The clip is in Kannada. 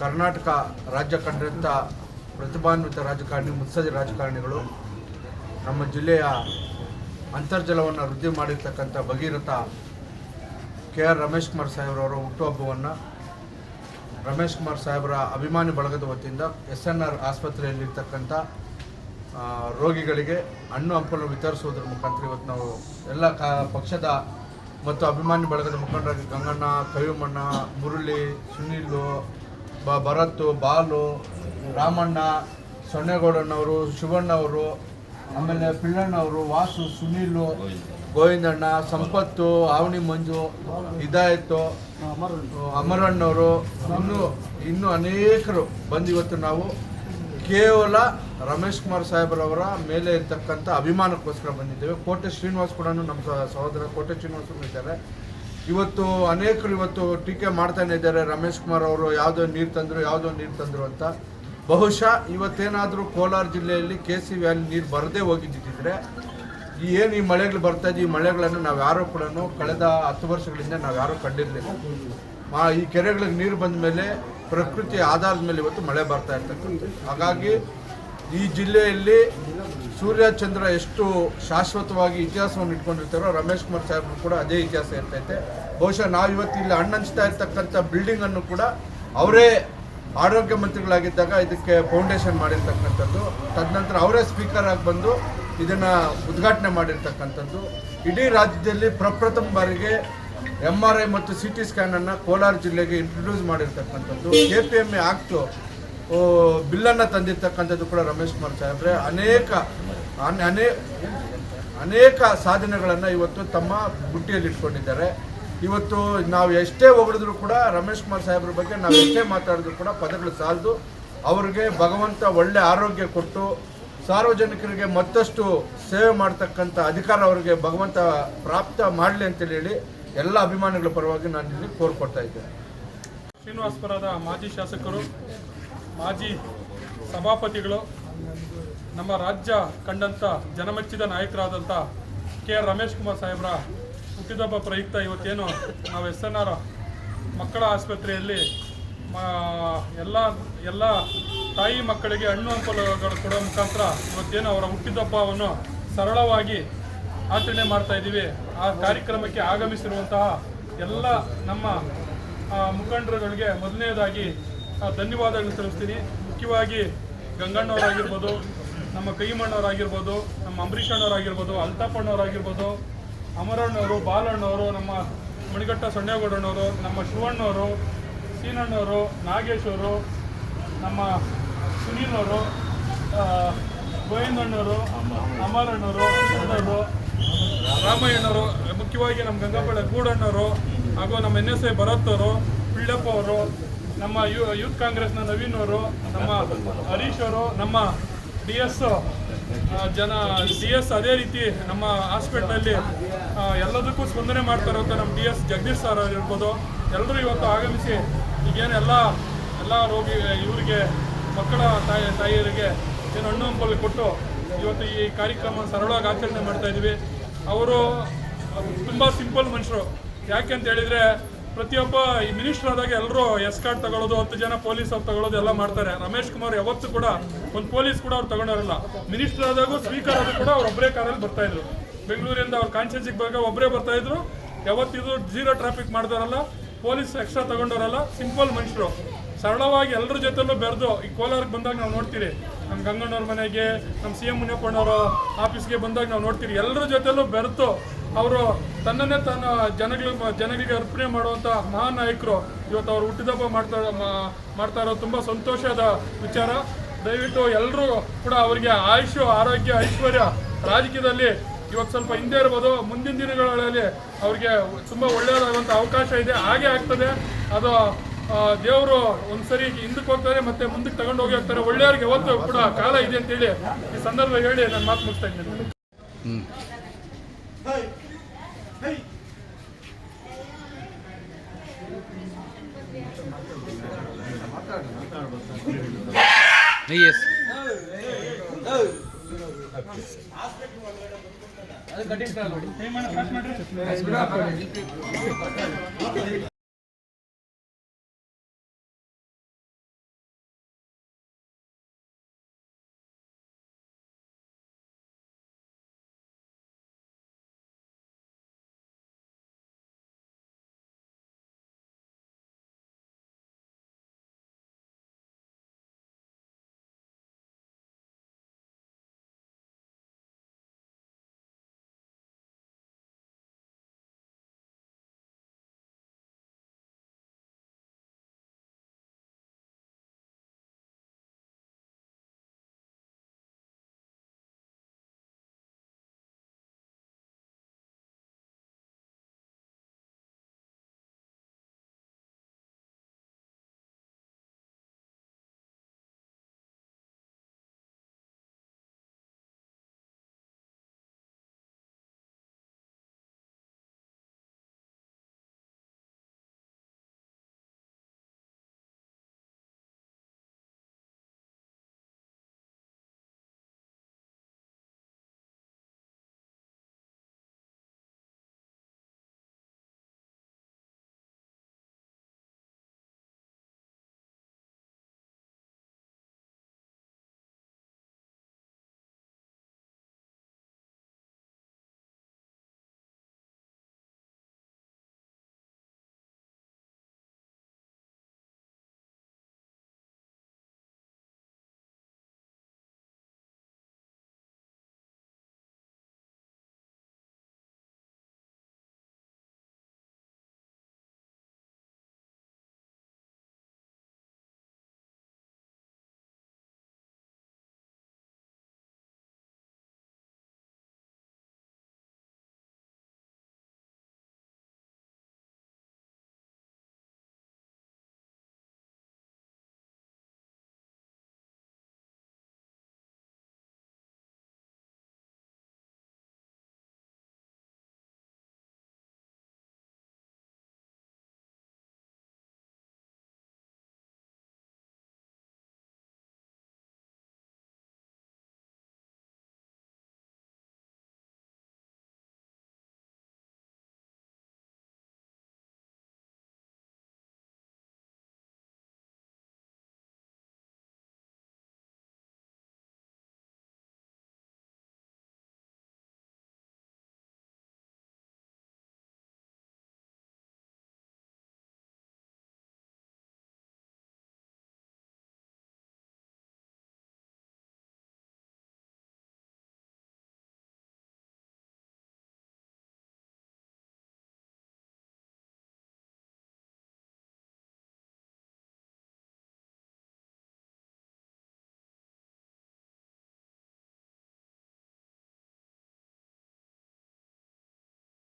ಕರ್ನಾಟಕ ರಾಜ್ಯ ಕಂಡಂಥ ಪ್ರತಿಭಾನ್ವಿತ ರಾಜಕಾರಣಿ ಮುತ್ಸದಿ ರಾಜಕಾರಣಿಗಳು ನಮ್ಮ ಜಿಲ್ಲೆಯ ಅಂತರ್ಜಲವನ್ನು ವೃದ್ಧಿ ಮಾಡಿರ್ತಕ್ಕಂಥ ಭಗೀರಥ ಕೆ ಆರ್ ರಮೇಶ್ ಕುಮಾರ್ ಸಾಹೇಬ್ರವರ ಹುಟ್ಟುಹಬ್ಬವನ್ನು ರಮೇಶ್ ಕುಮಾರ್ ಸಾಹೇಬರ ಅಭಿಮಾನಿ ಬಳಗದ ವತಿಯಿಂದ ಎಸ್ ಎನ್ ಆರ್ ಆಸ್ಪತ್ರೆಯಲ್ಲಿರ್ತಕ್ಕಂಥ ರೋಗಿಗಳಿಗೆ ಹಣ್ಣು ಹಂಪಲು ವಿತರಿಸುವುದರ ಮುಖಾಂತರ ಇವತ್ತು ನಾವು ಎಲ್ಲ ಕ, ಪಕ್ಷದ ಮತ್ತು ಅಭಿಮಾನಿ ಬಳಗದ ಮುಖಂಡರಾಗಿ ಗಂಗಣ್ಣ, ಕವಿಮಣ್ಣ, ಮುರುಳಿ, ಸುನೀಲು ಬ ಬಾಲು, ರಾಮಣ್ಣ ಸೊನ್ನೆಗೌಡಣ್ಣವರು ಶಿವಣ್ಣವರು, ಆಮೇಲೆ ಪಿಳ್ಳಣ್ಣವರು, ವಾಸು, ಸುನೀಲು, ಗೋವಿಂದಣ್ಣ, ಸಂಪತ್ತು, ಆವಣಿ ಮಂಜು, ಇದಾಯಿತು. ಅಮರಣ್ಣವರು, ಇನ್ನೂ ಇನ್ನೂ ಅನೇಕರು ಬಂದು ಇವತ್ತು ನಾವು ಕೇವಲ ರಮೇಶ್ ಕುಮಾರ್ ಸಾಹೇಬರವರ ಮೇಲೆ ಇರ್ತಕ್ಕಂಥ ಅಭಿಮಾನಕ್ಕೋಸ್ಕರ ಬಂದಿದ್ದೇವೆ. ಕೋಟೆ ಶ್ರೀನಿವಾಸ್ ಕೂಡ ನಮ್ಮ ಸಹೋದರ ಕೋಟೆ ಶ್ರೀನಿವಾಸ್ ಇದ್ದಾರೆ. ಇವತ್ತು ಅನೇಕರು ಇವತ್ತು ಟೀಕೆ ಮಾಡ್ತಾನೆ ಇದ್ದಾರೆ. ರಮೇಶ್ ಕುಮಾರ್ ಅವರು ಯಾವುದೋ ನೀರು ತಂದರು, ಯಾವುದೋ ನೀರು ತಂದರು ಅಂತ. ಬಹುಶಃ ಇವತ್ತೇನಾದರೂ ಕೋಲಾರ ಜಿಲ್ಲೆಯಲ್ಲಿ ಕೆ ಸಿ ವ್ಯಾಲಿ ನೀರು ಬರದೇ ಹೋಗಿದ್ದಿದ್ದರೆ ಈ ಏನು ಈ ಮಳೆಗಳು ಬರ್ತಾ ಇದೆ, ಈ ಮಳೆಗಳನ್ನು ನಾವು ಯಾರೂ ಕೂಡ ಕಳೆದ ಹತ್ತು ವರ್ಷಗಳಿಂದ ನಾವು ಯಾರೂ ಕಂಡಿರಲಿಲ್ಲ. ಮಾ ಈ ಕೆರೆಗಳಿಗೆ ನೀರು ಬಂದ ಮೇಲೆ ಪ್ರಕೃತಿ ಆಧಾರದ ಮೇಲೆ ಇವತ್ತು ಮಳೆ ಬರ್ತಾ ಇರ್ತಕ್ಕಂಥದ್ದು. ಹಾಗಾಗಿ ಈ ಜಿಲ್ಲೆಯಲ್ಲಿ ಸೂರ್ಯ ಚಂದ್ರ ಎಷ್ಟು ಶಾಶ್ವತವಾಗಿ ಇತಿಹಾಸವನ್ನು ಇಟ್ಕೊಂಡಿರ್ತಾರೋ ರಮೇಶ್ ಕುಮಾರ್ ಸಾಹೇಬ್ರು ಕೂಡ ಅದೇ ಇತಿಹಾಸ ಇರ್ತೈತೆ. ಬಹುಶಃ ನಾವು ಇವತ್ತು ಇಲ್ಲಿ ಹಣ್ಣಂಚ್ತಾ ಇರ್ತಕ್ಕಂಥ ಬಿಲ್ಡಿಂಗ್ ಅನ್ನು ಕೂಡ ಅವರೇ ಆರೋಗ್ಯ ಮಂತ್ರಿಗಳಾಗಿದ್ದಾಗ ಇದಕ್ಕೆ ಫೌಂಡೇಶನ್ ಮಾಡಿರ್ತಕ್ಕಂಥದ್ದು. ತದನಂತರ ಅವರೇ ಸ್ಪೀಕರ್ ಆಗಿ ಬಂದು ಇದನ್ನ ಉದ್ಘಾಟನೆ ಮಾಡಿರ್ತಕ್ಕಂಥದ್ದು. ಇಡೀ ರಾಜ್ಯದಲ್ಲಿ ಪ್ರಪ್ರಥಮ ಬಾರಿಗೆ ಎಂ ಆರ್ ಐ ಮತ್ತು ಸಿ ಟಿ ಸ್ಕ್ಯಾನ್ ಅನ್ನ ಕೋಲಾರ ಜಿಲ್ಲೆಗೆ ಇಂಟ್ರೊಡ್ಯೂಸ್ ಮಾಡಿರ್ತಕ್ಕಂಥದ್ದು. ಎ ಪಿ ಎಂ ಎ ಆಗ್ತು ಬಿಲ್ಲನ್ನು ತಂದಿರ್ತಕ್ಕಂಥದ್ದು ಕೂಡ ರಮೇಶ್ ಕುಮಾರ್ ಸಾಹೇಬ್ರೆ. ಅನೇಕ, ಅನೆ- ಅನೇ, ಅನೇಕ ಸಾಧನೆಗಳನ್ನು ಇವತ್ತು ತಮ್ಮ ಬುಟ್ಟಿಯಲ್ಲಿ ಇಟ್ಕೊಂಡಿದ್ದಾರೆ. ಇವತ್ತು ನಾವು ಎಷ್ಟೇ ಹೊಗಳಿದ್ರು ಕೂಡ ರಮೇಶ್ ಕುಮಾರ್ ಸಾಹೇಬ್ರ ಬಗ್ಗೆ ನಾವು ಎಷ್ಟೇ ಮಾತಾಡಿದ್ರು ಕೂಡ ಪದಗಳು ಸಾಲದು. ಅವರಿಗೆ ಭಗವಂತ ಒಳ್ಳೆ ಆರೋಗ್ಯ ಕೊಟ್ಟು ಸಾರ್ವಜನಿಕರಿಗೆ ಮತ್ತಷ್ಟು ಸೇವೆ ಮಾಡ್ತಕ್ಕಂಥ ಅಧಿಕಾರ ಅವರಿಗೆ ಭಗವಂತ ಪ್ರಾಪ್ತ ಮಾಡಲಿ ಅಂತೇಳಿ ಹೇಳಿ ಎಲ್ಲ ಅಭಿಮಾನಿಗಳ ಪರವಾಗಿ ನಾನು ಇಲ್ಲಿ ಕೋರ್ಕೊಡ್ತಾ ಇದ್ದೇನೆ. ಶ್ರೀನಿವಾಸಪುರದ ಮಾಜಿ ಶಾಸಕರು ಮಾಜಿ ಸಭಾಪತಿಗಳು, ನಮ್ಮ ರಾಜ್ಯ ಕಂಡಂಥ ಜನಮೆಚ್ಚಿದ ನಾಯಕರಾದಂಥ ಕೆ. ಆರ್ ರಮೇಶ್ ಕುಮಾರ್ ಸಾಹೇಬ್ರ ಹುಟ್ಟಿದಬ್ಬ ಪ್ರಯುಕ್ತ ಇವತ್ತೇನು, ನಾವು ಎಸ್ ಎನ್ ಆರ್ ಮಕ್ಕಳ ಆಸ್ಪತ್ರೆಯಲ್ಲಿ ಎಲ್ಲ ಎಲ್ಲ ತಾಯಿ ಮಕ್ಕಳಿಗೆ ಹಣ್ಣು ಹಂಪಲುಗಳು ಕೊಡೋ ಮುಖಾಂತರ ಇವತ್ತೇನು ಅವರ ಹುಟ್ಟಿದಬ್ಬವನ್ನು ಸರಳವಾಗಿ ಆಚರಣೆ ಮಾಡ್ತಾ ಇದ್ದೀವಿ. ಆ ಕಾರ್ಯಕ್ರಮಕ್ಕೆ ಆಗಮಿಸಿರುವಂತಹ ಎಲ್ಲ ನಮ್ಮ ಮುಖಂಡರುಗಳಿಗೆ ಮೊದಲನೇದಾಗಿ ಧನ್ಯವಾದಗಳು ತಿಳಿಸ್ತೀನಿ ಮುಖ್ಯವಾಗಿ ಗಂಗಣ್ಣವರಾಗಿರ್ಬೋದು, ನಮ್ಮ ಕೈಮಣ್ಣವರಾಗಿರ್ಬೋದು, ನಮ್ಮ ಅಂಬರೀಷ್ ಅಣ್ಣವರಾಗಿರ್ಬೋದು ಅಲ್ತಾಪಣ್ಣವರಾಗಿರ್ಬೋದು ಅಮರಣ್ಣವರು, ಬಾಲಣ್ಣವರು, ನಮ್ಮ ಮಣಿಗಟ್ಟ ಸೊಣ್ಣೇಗೌಡಣ್ಣವರು ನಮ್ಮ ಶಿವಣ್ಣವರು, ಸೀನಣ್ಣವರು, ನಾಗೇಶವರು, ನಮ್ಮ ಸುನೀಲ್ನವರು ಗೋವಿಂದಣ್ಣವರು, ಅಮರಣ್ಣವರು, ಅಣ್ಣವರು ರಾಮಯ್ಯನವರು ಮುಖ್ಯವಾಗಿ ನಮ್ಮ ಗಂಗಾಪಳ್ಳ ಗೂಡಣ್ಣವರು ಹಾಗೂ ನಮ್ಮ ಎನ್ ಎಸ್ ಐ ಭರತ್ ಅವರು ಪಿಳ್ಳಪ್ಪ ಅವರು ನಮ್ಮ ಯು, ಯೂತ್ ಕಾಂಗ್ರೆಸ್ನ ನವೀನ್ ಅವರು, ನಮ್ಮ ಹರೀಶ್ ಅವರು, ನಮ್ಮ ಡಿ ಎಸ್ ಜನ, ಡಿ ಎಸ್ ಅದೇ ರೀತಿ ನಮ್ಮ ಹಾಸ್ಪಿಟ್ಲಲ್ಲಿ ಎಲ್ಲದಕ್ಕೂ ಸ್ಪಂದನೆ ಮಾಡ್ತಾ ಅಂತ ನಮ್ಮ ಡಿ ಎಸ್ ಜಗದೀಶ್ ಸರ್ ಇರ್ಬೋದು ಎಲ್ಲರೂ ಇವತ್ತು ಆಗಮಿಸಿ ಈಗೇನು ಎಲ್ಲ ಎಲ್ಲ ರೋಗಿ, ಇವರಿಗೆ, ಮಕ್ಕಳ ತಾಯಿ, ತಾಯಿಯರಿಗೆ ಏನು ಹಣ್ಣು ಹಂಪಲ್ಲಿ ಕೊಟ್ಟು ಇವತ್ತು ಈ ಕಾರ್ಯಕ್ರಮ ಸರಳವಾಗಿ ಆಚರಣೆ ಮಾಡ್ತಾ ಇದ್ದೀವಿ ಅವರು ತುಂಬ ಸಿಂಪಲ್ ಮನುಷ್ಯರು. ಯಾಕೆ ಅಂತ ಹೇಳಿದ್ರೆ ಪ್ರತಿಯೊಬ್ಬ ಈ ಮಿನಿಸ್ಟರ್ ಆದಾಗ ಎಲ್ಲರೂ ಎಸ್ ಕಾರ್ಡ್ ತಗೊಳ್ಳೋದು, ಹತ್ತು ಜನ ಪೊಲೀಸ್ ಅವ್ರು ತಗೊಳ್ಳೋದು ಎಲ್ಲ ಮಾಡ್ತಾರೆ. ರಮೇಶ್ ಕುಮಾರ್ ಯಾವತ್ತೂ ಕೂಡ ಒಂದು ಪೊಲೀಸ್ ಕೂಡ ಅವ್ರು ತಗೊಂಡಿರಲ್ಲ. ಮಿನಿಸ್ಟರ್ ಆದಾಗೂ ಸ್ಪೀಕರ್ ಆದರೂ ಕೂಡ ಅವ್ರು ಒಬ್ಬರೇ ಕಾರಲ್ಲಿ ಬರ್ತಾ ಇದ್ರು. ಬೆಂಗಳೂರಿಂದ ಅವ್ರು ಕಾನ್ಸ್ಟಿಟ್ಯೂನ್ಸಿಗೆ ಬಂದಾಗ ಒಬ್ಬರೇ ಬರ್ತಾ ಇದ್ರು. ಯಾವತ್ತಿದ್ರು ಜೀರೋ ಟ್ರಾಫಿಕ್ ಮಾಡಿದಾರಲ್ಲ, ಪೊಲೀಸ್ ಎಕ್ಸ್ಟ್ರಾ ತಗೊಂಡವರಲ್ಲ ಸಿಂಪಲ್ ಮನುಷ್ಯರು. ಸರಳವಾಗಿ ಎಲ್ಲರ ಜೊತೆಲೂ ಬೆರೆದು ಈ ಕೋಲಾರಕ್ಕೆ ಬಂದಾಗ ನಾವು ನೋಡ್ತೀರಿ ನಮ್ಮ ಗಂಗಣ್ಣವ್ರ ಮನೆಗೆ, ನಮ್ಮ ಸಿ ಎಂ ಮುನಿಯಪ್ಪಣ್ಣವರ ಆಫೀಸ್ಗೆ ಬಂದಾಗ ನಾವು ನೋಡ್ತೀವಿ ಎಲ್ಲರ ಜೊತೆಲೂ ಬೆರೆತು ಅವರು ತನ್ನನ್ನೇ ತನ್ನ ಜನಗಳ ಜನಗಳಿಗೆ ಅರ್ಪಣೆ ಮಾಡುವಂಥ ಮಹಾನ್ ನಾಯಕರು. ಇವತ್ತು ಅವ್ರು ಹುಟ್ಟಿದಬ್ಬ ಮಾಡ್ತಾ ಮಾಡ್ತಾ ಇರೋ ತುಂಬ ಸಂತೋಷದ ವಿಚಾರ. ದಯವಿಟ್ಟು ಎಲ್ಲರೂ ಕೂಡ ಅವರಿಗೆ ಆಯುಷು ಆರೋಗ್ಯ, ಐಶ್ವರ್ಯ ರಾಜಕೀಯದಲ್ಲಿ ಇವತ್ತು ಸ್ವಲ್ಪ ಹಿಂದೆ ಇರ್ಬೋದು. ಮುಂದಿನ ದಿನಗಳಲ್ಲಿ ಅವ್ರಿಗೆ ತುಂಬ ಒಳ್ಳೆಯದಾಗುವಂಥ ಅವಕಾಶ ಇದೆ. ಹಾಗೆ ಆಗ್ತದೆ. ಅದು ದೇವರು ಒಂದ್ಸರಿ ಹಿಂದಕ್ಕೆ ಹೋಗ್ತಾರೆ ಮತ್ತೆ ಮುಂದಕ್ಕೆ ತಗೊಂಡು ಹೋಗಿ ಹೋಗ್ತಾರೆ ಒಳ್ಳೆಯವ್ರಿಗೆ ಯಾವತ್ತು ಕೂಡ ಕಾಲ ಇದೆ ಅಂತೇಳಿ ಈ ಸಂದರ್ಭ ಹೇಳಿ ನಾನು ಮಾತು ಮುಗಿಸ್ತಾ ಇದ್ದೀನಿ. Yes.